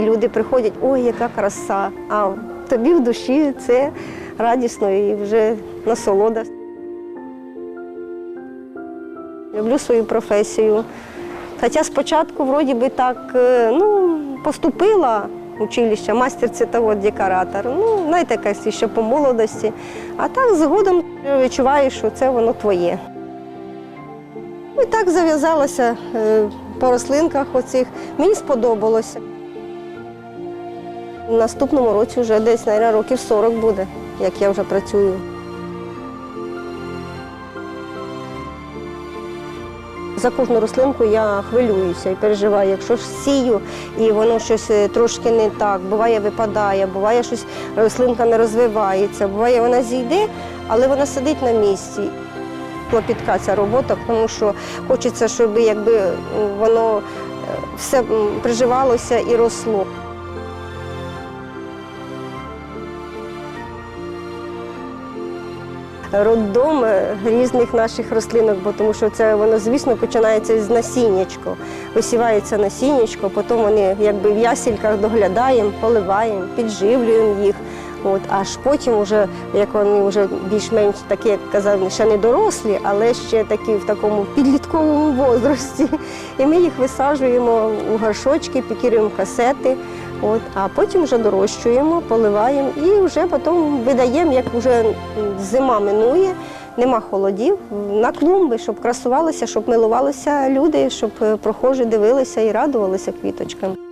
люди приходять, ой, яка краса! А тобі в душі це радісно і вже насолода. Люблю свою професію. Хоча спочатку вроді би так е, ну, поступила в училище, мастер цветовод декоратор. Ну, знаєте, якась ще по молодості. А так згодом відчуваєш, що це воно твоє. І так зав'язалася е, по рослинках оцих. Мені сподобалося. В наступному році вже десь, мабуть, років 40 буде, як я вже працюю. За кожну рослинку я хвилююся і переживаю. Якщо ж сію і воно щось е, трошки не так, буває випадає, буває щось рослинка не розвивається, буває вона зійде, але вона сидить на місці. Клопітка ця робота, тому що хочеться, щоб якби воно е, все приживалося і росло. Роддом різних наших рослинок, бо тому що це воно, звісно, починається з насіннячко. Висівається насіннячко, потім вони якби в ясільках доглядаємо, поливаємо, підживлюємо їх. От, аж потім, вже, як вони вже більш-менш такі, як казав, ще не дорослі, але ще такі в такому підлітковому возрасті. І ми їх висаджуємо у горшочки, пікіруємо касети. От, а потім вже дорощуємо, поливаємо і вже потім видаємо, як вже зима минує, нема холодів, на клумби, щоб красувалися, щоб милувалися люди, щоб е, прохожі дивилися і радувалися квіточкам.